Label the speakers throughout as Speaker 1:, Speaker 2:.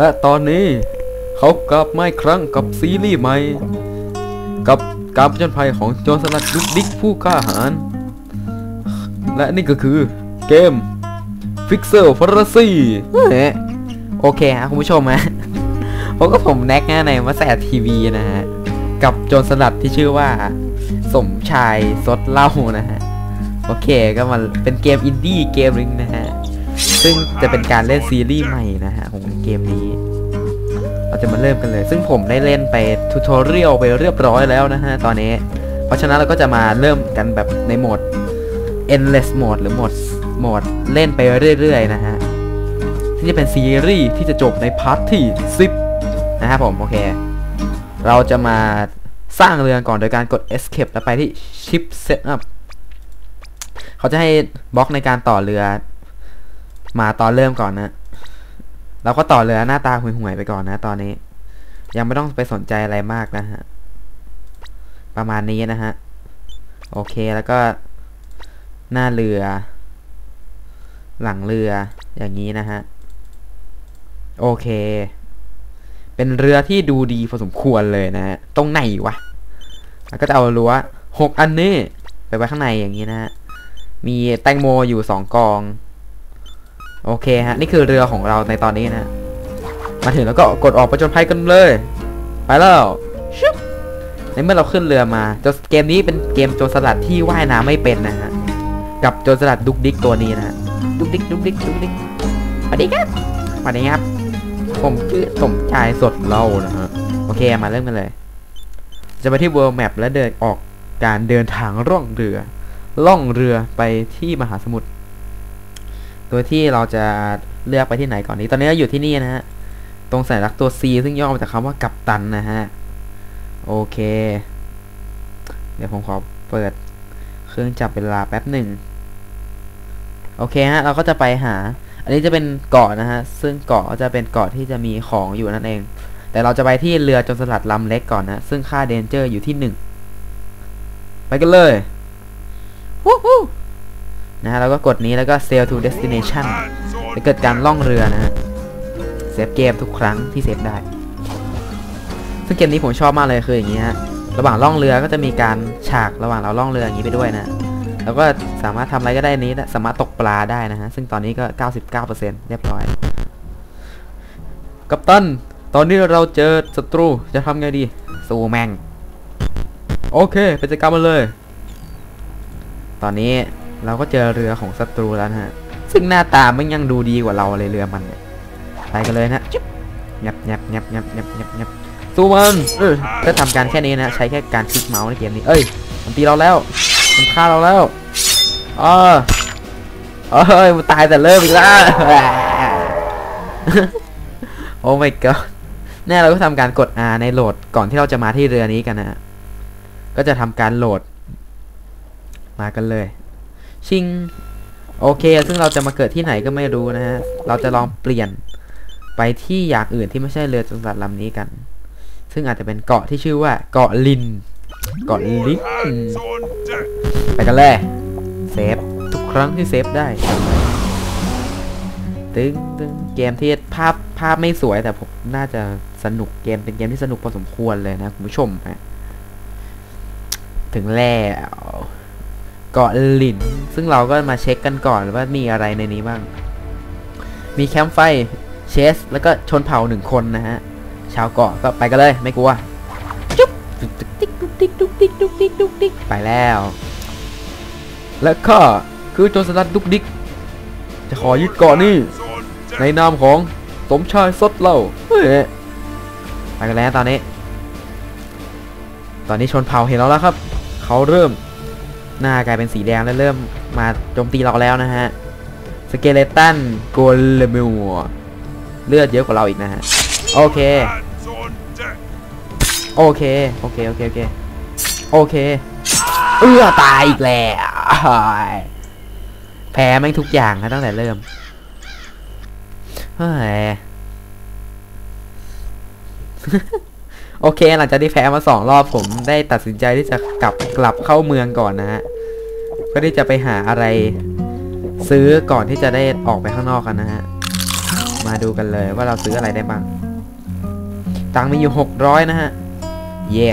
Speaker 1: และตอนนี้เขากลับมาอีกครั้งกับซีรีส์ใหม่ กับการผจญภัยของโจรสลัดดุกดิกผู้กล้าหาญและนี่ก็คือเกม Pixel f a n t a s y
Speaker 2: เอ๊ะโอเคฮะคุณผู้ชมฮะผมก็ผมแน็กนะในมาแสทีวีนะฮะ กับโจรสลัดที่ชื่อว่า สมชายสดเหล่านะฮะ โอเคก็มาเป็นเกมอินดี้เกมนึงนะฮะ ซึ่งจะเป็นการเล่นซีรีส์ใหม่นะฮะของเกมนี้ เราจะมาเริ่มกันเลย ซึ่งผมได้เล่นไปทูทอเรียลไปเรียบร้อยแล้วนะฮะตอนนี้ เพราะฉะนั้นเราก็จะมาเริ่มกันแบบในโหมด endless mode หรือโหมดโหมดเล่นไปเรื่อยๆนะฮะที่จะเป็นซีรีส์ที่จะจบในพาร์ทที่ 10 นะครับผมโอเค เราจะมาสร้างเรือนก่อนโดยการกด escape แล้วไปที่ ship setup เขาจะให้บล็อกในการต่อเรือ มาตอนเริ่มก่อนนะเราก็ต่อเรือหน้าตาห่วยๆไปก่อนนะ ตอนนี้ ยังไม่ต้องไปสนใจอะไรมากนะฮะ ประมาณนี้นะฮะ โอเคแล้วก็ หน้าเรือ หลังเรืออย่างนี้นะฮะ โอเค เป็นเรือที่ดูดีพอสมควรเลยนะฮะ ตรงไหนวะ แล้วก็จะเอารั้วหกอันนี้ ไปไว้ข้างในอย่างนี้นะฮะ มีแตงโมอยู่สองกอง โอเคฮะ นี่คือเรือของเราในตอนนี้นะมาถึงแล้วก็กดออกไปจนภัยกันเลย ไปแล้วชึบในเมื่อเราขึ้นเรือมาจเกมนี้เป็นเกมโจรสลัดที่ว่ายน้ำไม่เป็นนะฮะ กับโจรสลัดดุกดิกตัวนี้นะฮะดุกดิกดุกดิกดุกดิกสวัสดีครับสวัสดีครับ ผมชื่อสมชายสดเล่านะฮะ โอเค มาเริ่มกันเลย จะไปที่ World Map และเดินออกการเดินทางร่องเรือ ล่องเรือไปที่มหาสมุทร โดยที่เราจะเลือกไปที่ไหนก่อนนี้ ตอนนี้เราอยู่ที่นี่นะฮะ ตรงสัญลักษณ์ตัว C ซึ่งย่อมาจากคำว่ากัปตันนะฮะ โอเค เดี๋ยวผมขอเปิดเครื่องจับเวลาแป๊บหนึ่ง โอเคฮะ เราก็จะไปหา อันนี้จะเป็นเกาะนะฮะ ซึ่งเกาะก็จะเป็นเกาะที่จะมีของอยู่นั่นเอง แต่เราจะไปที่เรือจนสลัดลำเล็กก่อนนะ ซึ่งค่าเดนเจอร์อยู่ที่หนึ่ง ไปกันเลย วู้ฮู้ นะฮะแล้วก็กดนี้แล้วก็ sail to destination จะเกิดการล่องเรือนะฮะเซฟเกมทุกครั้งที่เซฟได้ ซึ่งเกมนี้ผมชอบมากเลยคืออย่างนี้ฮะระหว่างล่องเรือก็จะมีการฉากระหว่างเราล่องเรืออย่างนี้ไปด้วยนะแล้วก็สามารถทำอะไรก็ได้นี้สามารถตกปลาได้นะฮะซึ่งตอนนี้ก็ 99%เรียบร้อยกัปตันตอนนี้เราเจอศัตรูจะทำไงดีสู้แม่งโอเคไปจัดการมันเลย ตอนนี้ เราก็เจอเรือของศัตรูแล้วนะฮะ ซึ่งหน้าตามันยังดูดีกว่าเราเลยเรือมันเนี่ยไปกันเลยนะจิ๊บยับยับยับยับยับยับยับสู้มันเออก็ทำการแค่นี้นะ ใช้แค่การคลิกเมาส์ในเกมนี้ เอ้ย มันตีเราแล้ว มันฆ่าเราแล้วอ๋อเอ้ย มันตายแต่เริ่มอีกแล้ว โอ้ my god แน่เราก็ทำการกด R ในโหลดก่อนที่เราจะมาที่เรือนี้กันนะฮะก็จะทำการโหลด มากันเลย ชิง โอเค ซึ่งเราจะมาเกิดที่ไหนก็ไม่รู้นะฮะ เราจะลองเปลี่ยนไปที่อย่างอื่นที่ไม่ใช่เรือจนสัตว์ลำนี้กัน ซึ่งอาจจะเป็นเกาะที่ชื่อว่า เกาะลิน เกาะลิน ไปกันเลย เซฟ ทุกครั้งที่เซฟได้ ตึงตึงเกมที่ภาพภาพไม่สวยแต่ผมน่าจะสนุกเกมเป็นเกมที่สนุกพอสมควรเลยนะคุณผู้ชมฮะถึงแล้ว เกาะหลิน ซึ่งเราก็มาเช็คกันก่อนว่ามีอะไรในนี้บ้าง มีแคมป์ไฟ เชส แล้วก็ชนเผ่าหนึ่งคนนะฮะ ชาวเกาะก็ไปกันเลย ไม่กลัว จุ๊บตุ๊กติ๊กตุ๊กติ๊กตุ๊กติ๊กติ๊กติ๊กไปแล้ว และข้าคือโจรสลัดดุกดิก จะขอยึดเกาะนี่ ในนามของสมชายสดเล่าเฮ้ยไปกันแล้วตอนนี้ ตอนนี้ชนเผ่าเห็นเราแล้วครับ เขาเริ่ม หน้ากลายเป็นสีแดงแล้วเริ่มมาโจมตีเราแล้วนะฮะสเกเลตันโกลเมวเลือดเยอะกว่าเราอีกนะฮะ โอเค โอเค โอเค โอเค โอเค โอเค เอื้อตายอีกแล้ว แพ้แม่งทุกอย่างนะตั้งแต่เริ่ม เฮ้ย โอเค หลังจากที่แพ้มาสองรอบผมได้ตัดสินใจที่จะกลับกลับเข้าเมืองก่อนนะฮะเพื่อที่จะไปหาอะไร ซื้อก่อนที่จะได้ออกไปข้างนอกกันนะฮะมาดูกันเลยว่าเราซื้ออะไรได้บ้างตังมีอยู่หกร้อยนะฮะเย่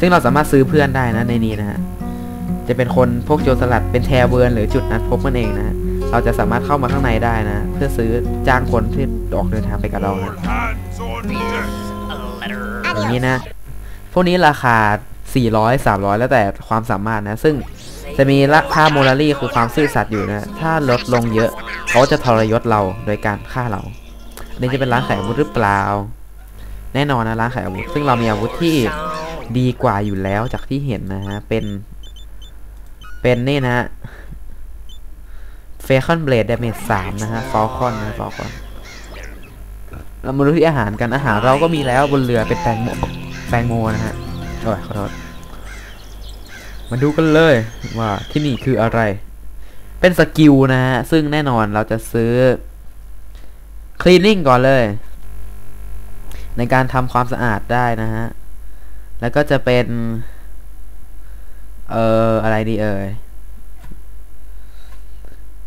Speaker 2: ซึ่งเราสามารถซื้อเพื่อนได้นะในนี้นะฮะจะเป็นคนพวกโจรสลัดเป็นแทเวิร์นหรือจุดนัดพบมันเองนะฮะเราจะสามารถเข้ามาข้างในได้นะ เพื่อซื้อจ้างคนที่ออกเดินทางไปกับเรานะ อย่างนี้นะ พวกนี้ราคา 400 300 แล้วแต่ความสามารถนะ ซึ่งจะมีราคาโมราลีคือความซื่อสัตย์อยู่นะ ถ้าลดลงเยอะ เขาจะทรยศเราโดยการฆ่าเราอันนี้จะเป็นร้านขายอาวุธหรือเปล่า แน่นอนนะร้านขายอาวุธ ซึ่งเรามีอาวุธที่ดีกว่าอยู่แล้วจากที่เห็นนะฮะ เป็น เป็นนี่นะเฟคอนเบลดดเมจสามนะฮะฟอลคอนนะฟอลคอน เรามาดูที่อาหารกันอาหารเราก็มีแล้วบนเรือเป็นแตงโมแตงโมนะฮะโอ้ยขอโทษมาดูกันเลยว่าที่นี่คืออะไร เป็นสกิลนะฮะซึ่งแน่นอนเราจะซื้อ cleaning ก่อนเลย ในการทำความสะอาดได้นะฮะ แล้วก็จะเป็น เอ่อ อะไรดีเอ่ย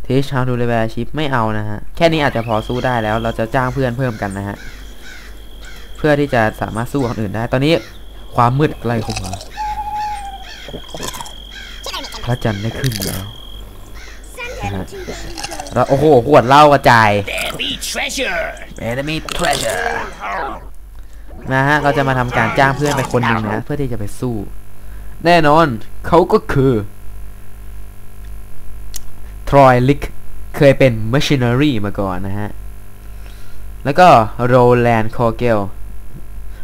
Speaker 2: teach how to repair ship ไม่เอานะฮะ แค่นี้อาจจะพอสู้ได้แล้ว เราจะจ้างเพื่อนเพิ่มกันนะฮะ เพื่อที่จะสามารถสู้คนอื่นได้ ตอนนี้ความมืดใกล้เข้ามาพระจันทร์ได้ขึ้นแล้วนะฮะโอ้โหขวดเหล้ากระจาย
Speaker 3: Enemy treasure!
Speaker 2: enemy treasure นะฮะ เราจะมาทำการจ้างเพื่อนไปคนหนึ่งนะ เพื่อที่จะไปสู้ แน่นอนเขาก็คือ ทรอยลิกเคยเป็น machinery มาก่อนนะฮะ แล้วก็โรแลนด์คอเกล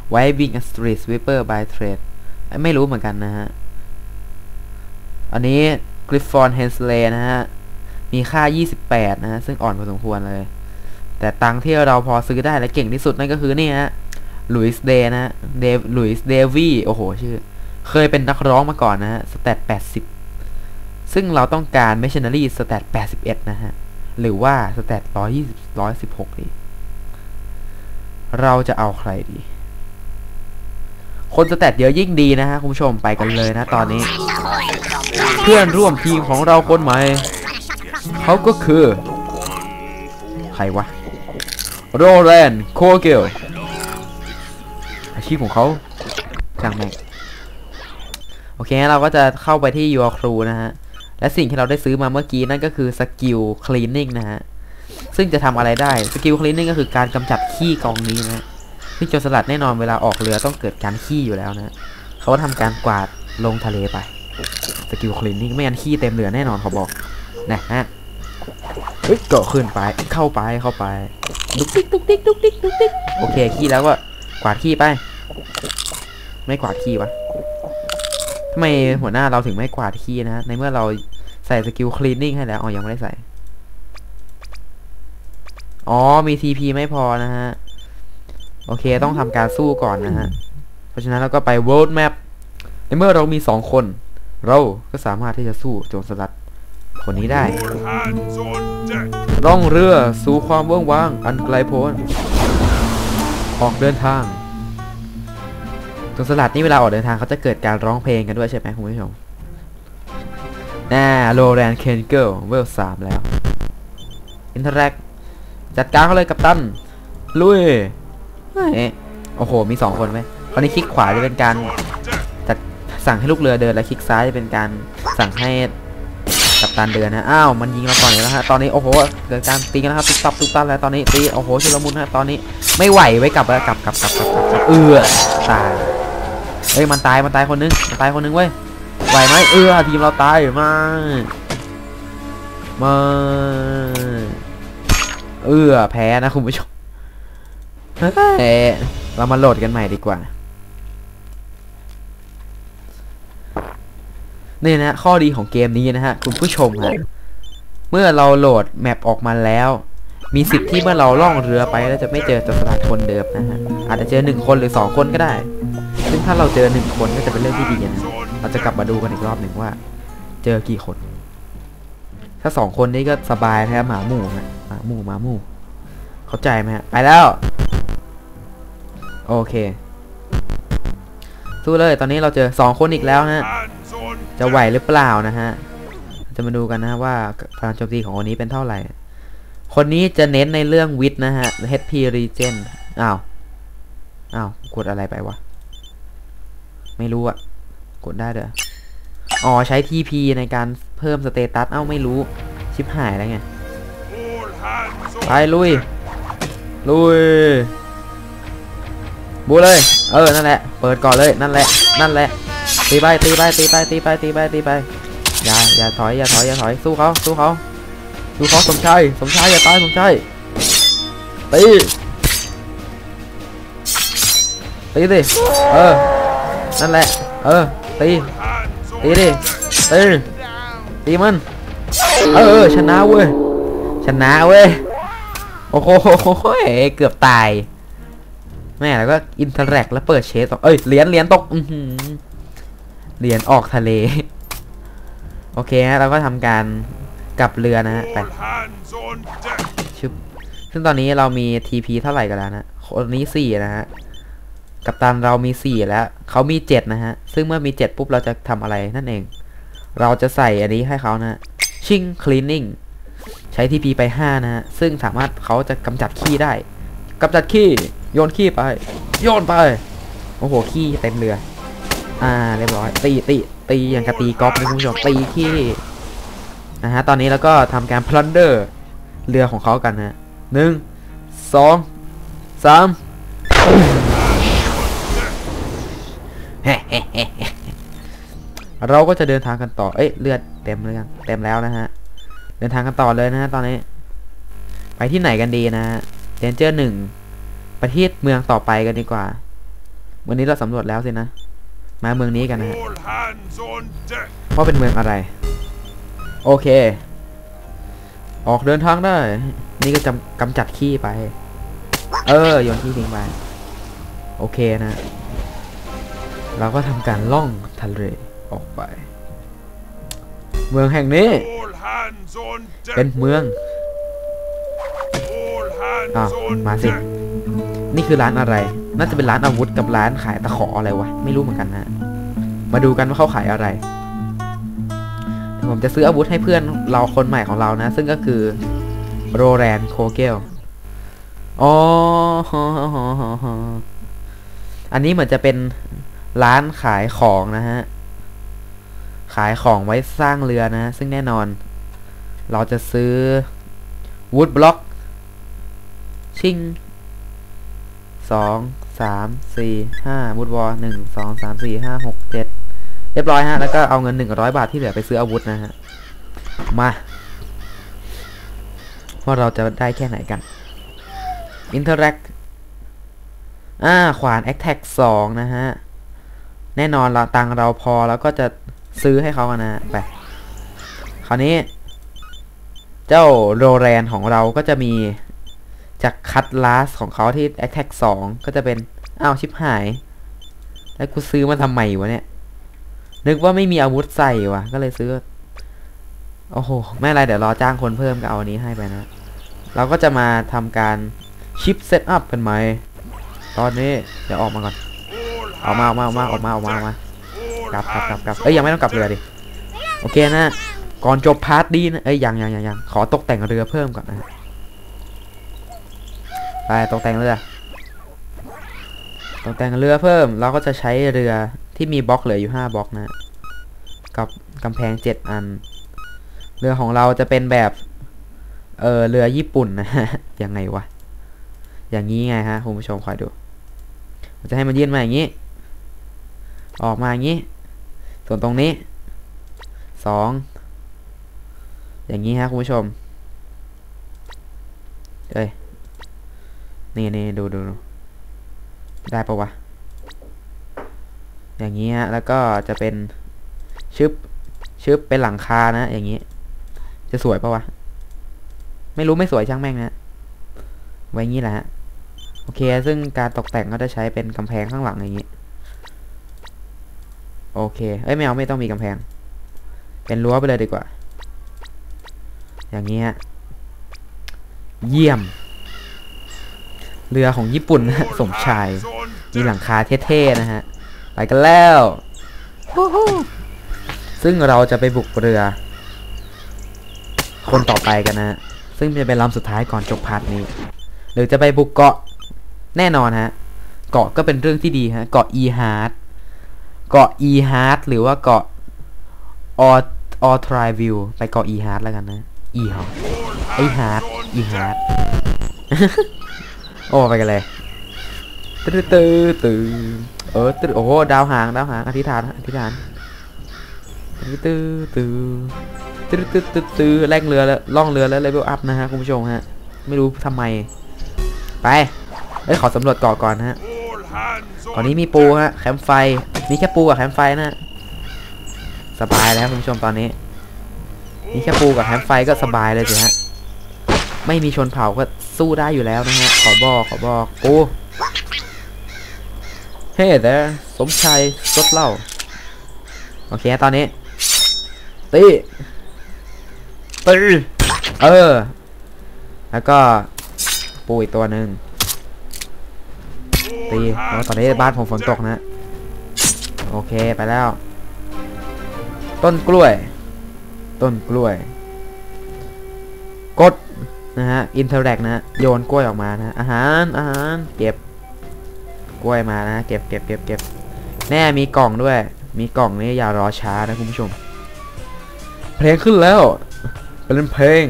Speaker 2: ไวบิงสตรีทสวิปเปอร์บายเทรดไม่รู้เหมือนกันนะฮะ อันนี้กริฟฟอนเฮนสเลนะฮะ มีค่า 28 นะฮะ ซึ่งอ่อนพอสมควรเลย แต่ตังที่เราพอซื้อได้และเก่งที่สุดนั่นก็คือนี่ฮะลุยส์เดนะฮะเดฟลุยส์เดวี่โอ้โห ชื่อ เคยเป็นนักร้องมาก่อนนะฮะ สแตท80 ซึ่งเราต้องการ m มช s น n รีสแตท81 นะฮะ หรือว่าสแตท120 116 ดี เราจะเอาใครดี คนสแตทเยอะยิ่งดีนะฮะ คุณผู้ชมไปกันเลยนะตอนนี้ เพื่อนร่วมทีมของเราคนใหม่ เขาก็คือ ใครวะ โรแลนโคเกลอาชีพของเขาช่างแม่งโอเค เราก็จะเข้าไปที่ Your Crew นะฮะ และสิ่งที่เราได้ซื้อมาเมื่อกี้นั่นก็คือสกิล Cleaning นะฮะ ซึ่งจะทำอะไรได้สกิล Cleaning ก็คือการกำจัดขี้กองนี้นะฮะซึ่งโจรสลัดแน่นอนเวลาออกเรือต้องเกิดการขี้อยู่แล้วนะเขาก็ทำการกวาดลงทะเลไปสกิล Cleaning ไม่งั้นขี้เต็มเรือแน่นอนเขาบอกนะฮะเฮ้ยก็ขึ้นไปเข้าไปเข้าไปดุกดิ๊กดุกดิ๊กดุกดิ๊กดุกดิ๊กโอเคขี้แล้วก็กวาดขี้ไป ไม่กวาดขี้วะ ทำไมหัวหน้าเราถึงไม่กวาดขี้นะ ในเมื่อเราใส่สกิลคลีนนิ่งให้แล้ว อ๋อ ยังไม่ได้ใส่ อ๋อ มี TP ไม่พอนะฮะ โอเค ต้องทำการสู้ก่อนนะฮะ เพราะฉะนั้นเราก็ไป World Map ในเมื่อเรามีสองคน เราก็สามารถที่จะสู้โจรสลัดคนนี้ได้ ล่องเรือสู่ความเว่างว้าง อันไกลโพ้น ออกเดินทาง โจรสลัดนี่เวลาออกเดินทางเขาจะเกิดการร้องเพลงกันด้วยใช่ไหมคุณผู้ชมน่าโรแลนเคนเกิลเวลสามแล้ว อินเทอร์แอคจัดการเขาเลยกับตัน ลุยเฮ้ยโอ้โห มีสองคนไหมตอนนี้คลิกขวาจะเป็นการจัดสั่งให้ลูกเรือเดินและคลิกซ้ายจะเป็นการสั่งให้กับตันเดินนะ อ้าว มันยิงเราก่อนเลยแล้วฮะ ตอนนี้ โอ้โห เกิดการตีกันแล้วครับ ตุ๊บตับตุ๊บตับแล้ว ตอนนี้ตี โอ้โหชุลมุนฮะ ตอนนี้ ไม่ไหวไว้กลับแล้วกลับกลับกลับกลับกลับกลับเอือตาย เฮ้ยมันตายมันตายคนนึงมันตายคนนึงเว้ยไหวไหมเออทีมเราตายมามาเออแพ้นะคุณผู้ชมเฮ้เรามาโหลดกันใหม่ดีกว่านี่นะข้อดีของเกมนี้นะฮะคุณผู้ชมฮะเมื่อเราโหลดแมปออกมาแล้ว มีสิทธิ์ที่เมื่อเราล่องเรือไปแล้วจะไม่เจอตัวสลัดคนเดิมนะฮะอาจจะเจอหนึ่งคนหรือสองคนก็ได้ ถ้าเราเจอหนึ่งคนก็จะเป็นเรื่องที่ดีนะเราจะกลับมาดูกันอีกรอบหนึ่งว่า เจอกี่คน ถ้าสองคนนี้ก็สบายแท้หมาหมู่ฮะหมาหมู่หมาหมู่ เข้าใจไหมฮะไปแล้ว โอเคสู้เลยตอนนี้เราเจอสองคนอีกแล้วนะจะไหวหรือเปล่านะฮะจะมาดูกันนะว่าพลังโจมตีของคนนี้เป็นเท่าไหร่คคนนี้จะเน้นในเรื่องวิทย์นะฮะ HP Regen อ้าว อ้าว กดอะไรไปวะ ไม่รู้อะกดได้เด้ออ๋อใช้ TP ในการเพิ่มสเตตัส เอ้าไม่รู้ ชิบหายแล้วไง ไปลุย ลุย บูเลย เออ นั่นแหละ เปิดก่อนเลย นั่นแหละ นั่นแหละ ตีไป ตีไป ตีไป ตีไป ตีไป ตีไป อย่า อย่าถอย อย่าถอย อย่าถอย สู้เขา สู้เขา สู้เขาสมชาย สมชาย อย่าตาย สมชาย ตี ตีดิเออ นั่นแหละ เออ ตี ตีดิ ตี ตีมัน เออ ชนะเว้ย ชนะเว้ย โอ้โห เกือบตาย แม่แล้วก็อินเทอร์แรกแล้วเปิดเชสออกเอ้ย เหรียญ เหรียญตกเหรียญออกทะเล โอเคฮะ เราก็ทำการกลับเรือนะฮะ ไปชึบซึ่งตอนนี้เรามี TP เท่าไหร่กันแล้วนะ คนนี้สี่นะฮะ กัปตันเรามีสี่แล้ว เขามีเจ็ดนะฮะ ซึ่งเมื่อมีเจ็ดปุ๊บเราจะทำอะไรนั่นเอง เราจะใส่อันนี้ให้เขานะชิงคลีนนิ่งใช้ TP ไป 5 นะฮะ ซึ่งสามารถเขาจะกำจัดขี้ได้กำจัดขี้โยนขี้ไป โยนไป โอ้โห ขี้เต็มเรือ อ่าเรียบร้อย ตีตีตีอย่างกะตีกอล์ฟนะคุณผู้ชมตีขี้นะฮะ ตอนนี้แล้วก็ทำการ plunder เรือของเขากันนะหนึ่งสองสาม เราก็จะเดินทางกันต่อ เอ้ยเลือดเต็มเลยยังเต็มแล้วนะฮะ เดินทางกันต่อเลยนะฮะตอนนี้ ไปที่ไหนกันดีนะฮะเดนเจอร์หนึ่งประเทศเมืองต่อไปกันดีกว่า วันนี้เราสำรวจแล้วสินะ มาเมืองนี้กันนะฮะ
Speaker 4: All hands on deck.
Speaker 2: ว่าเป็นเมืองอะไร โอเค ออกเดินทางได้ นี่ก็จำกำจัดขี้ไป เออโยนขี้ทิ้งไป โอเคนะ เราก็ทำการล่องทะเล ออกไป เมืองแห่งนี้ เป็นเมืองอะมาสิ นี่คือร้านอะไร น่าจะเป็นร้านอาวุธกับร้านขายตะขออะไรวะ ไม่รู้เหมือนกันนะ มาดูกันว่าเขาขายอะไร ผมจะซื้ออาวุธให้เพื่อนเราคนใหม่ของเรานะ ซึ่งก็คือโรแรนโคเกลอ๋ออันนี้เหมือนจะเป็นร้านขายของนะฮะ ขายของไว้สร้างเรือนะ ซึ่งแน่นอน เราจะซื้อวูดบล็อก ชิงสองสามสี่ห้ามุดวอหนึ่งสองสามสี่ห้าหกเจ็ดเรียบร้อยฮะ แล้วก็เอาเงินหนึ่งร้อยบาทที่เหลือไปซื้ออาวุธนะฮะ มาว่าเราจะได้แค่ไหนกัน Interact อ่า ขวาน Attack 2นะฮะ แน่นอนเราตังเราพอแล้วก็จะ ซื้อให้เขากันนะไปคราวนี้ เจ้าโรแรนของเราก็จะมีจากคัตลาสของเขาที่ Attack 2ก็จะเป็นอ้าวชิบหาย แล้วกูซื้อมาทำไมวะเนี่ย นึกว่าไม่มีอาวุธใส่วะก็เลยซื้อ โอ้โห ไม่ไรเดี๋ยวรอจ้างคนเพิ่มก็เอาอันนี้ให้ไปนะ เราก็จะมาทำการชิปเซตอัพกันไหม ตอนนี้ เดี๋ยวออกมาก่อน ออกมาออกมาออกมาออกมาออกมาออกมา กลับกลับกลับกลับเอ้ยยังไม่ต้องกลับเรือดิโอเคนะก่อนจบพาร์ทดีนะเอ้ยยังยังยังยังขอตกแต่งเรือเพิ่มก่อนนะไปตกแต่งเรือตกแต่งเรือเพิ่มเราก็จะใช้เรือที่มีบล็อกเหลืออยู่ห้าบล็อกนะกับกำแพงเจ็ดอัน เรือของเราจะเป็นแบบเออเรือญี่ปุ่นนะยังไงวะอย่างนี้ไงฮะคุณผู้ชมคอยดูจะให้มันยื่นมาอย่างนี้ ออกมาอย่างนี้ ส่วนตรงนี้สองอย่างนี้ฮะคุณผู้ชมเอ้ยนี่นี่ดูดูดูได้ปะวะ อย่างนี้ฮะแล้วก็จะเป็นชึบชึบเป็นหลังคานะ อย่างนี้ จะสวยปะวะ ไม่รู้ไม่สวยช่างแม่งนะไว้งี้แหละฮะโอเค ซึ่งการตกแต่งก็จะใช้เป็นกำแพงข้างหลังอย่างนี้ โอเค เอ้ยไม่เอาไม่ต้องมีกำแพง เป็นรั้วไปเลยดีกว่า อย่างนี้ฮะเยี่ยม เรือของญี่ปุ่นนะฮะสมชาย มีหลังคาเท่ๆนะฮะ ไปกันแล้ว ซึ่งเราจะไปบุกเรือ คนต่อไปกันนะฮะซึ่งจะเป็นลำสุดท้ายก่อนจบพาร์ทนี้ หรือจะไปบุกเกาะแน่นอนฮะ เกาะก็เป็นเรื่องที่ดีฮะ เกาะ e h a r t เกาะ e h a r t หรือว่าเกาะ o o t r i v i e w ไปเกาะ e h a r t แล้วกันนะ e h a r t ไอ hard e hard โอ้ไปกันเลยตื้อตื้อตื้อเออตื้อโอ้ดาวหางดาวหางอธิษฐานอธิษฐานตื้อตื้อตื้อตื้อตื้อตื้อตื้อแล่งเรือแล้วล่องเรือแล้วเลเวลอัพนะฮะคุณผู้ชมฮะไม่รู้ทำไมไปเอ้ยขอสำรวจเกาะก่อนฮะ ตอนนี้มีปูฮะแคมไฟมีแค่ปูกับแคมไฟนะสบายแล้วคุณผู้ชมตอนนี้มีแค่ปูกับแคมไฟก็สบายเลยสิฮะไม่มีชนเผ่าก็สู้ได้อยู่แล้วนะฮะขอบอกขอบอกปูเฮ้แต่สมชายสดเหล่าโอเคตอนนี้ตีตีเออ แล้วก็ปูอีกตัวหนึ่ง ตี
Speaker 4: All
Speaker 2: โอ้
Speaker 4: hands
Speaker 2: ตอนนี้บ้านผมฝนตกนะ โอเคไปแล้ว ต้นกล้วย ต้นกล้วย กดนะฮะอินเทอร์แลกนะฮะโยนกล้วยออกมานะอาหารอาหารเก็บกล้วยมานะเก็บเก็บเก็บเก็บแน่มีกล่องด้วย มีกล่องนี่อย่ารอช้านะคุณผู้ชม เพลงขึ้นแล้ว เป็นเพลง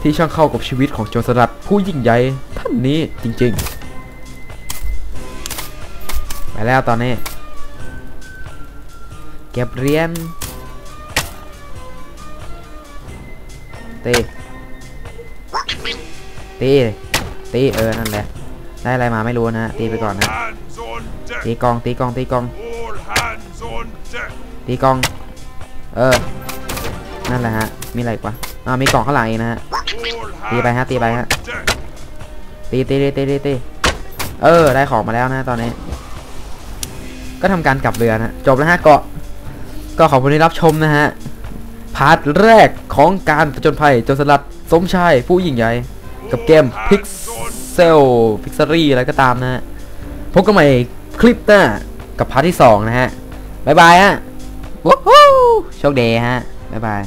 Speaker 2: ที่ช่างเข้ากับชีวิตของโจรสลัดผู้ยิ่งใหญ่ท่านนี้จริง ๆ ไปแล้วตอนนี้ เก็บเรียญตีตีตีเออ นั่นแหละ ได้อะไรมาไม่รู้นะ ตีไปก่อนนะ ตีกอง ตีกอง ตีกอง ตีกอง เออ นั่นแหละฮะ มีอะไรกวะอ่ามีกล่องข้างหลังอีกนะฮะ ตีไปฮะ ตีไปฮะ ตีตีตีตีตีเออ ได้ของมาแล้วนะตอนนี้ ก็ทำการกลับเรือนะจบแล้วฮะเกาะก็ขอบคุณที่รับชมนะฮะพาร์ทแรกของการผจญภัยโจรสลัดสมชายผู้ยิ่งใหญ่ กับเกมพิกเซลพิกซารี่อะไรก็ตามนะฮะพบกันใหม่คลิปหน้ากับพาร์ทที่ 2 นะฮะ บ๊ายบายฮะว้าวโชคดีฮะ บ๊ายบาย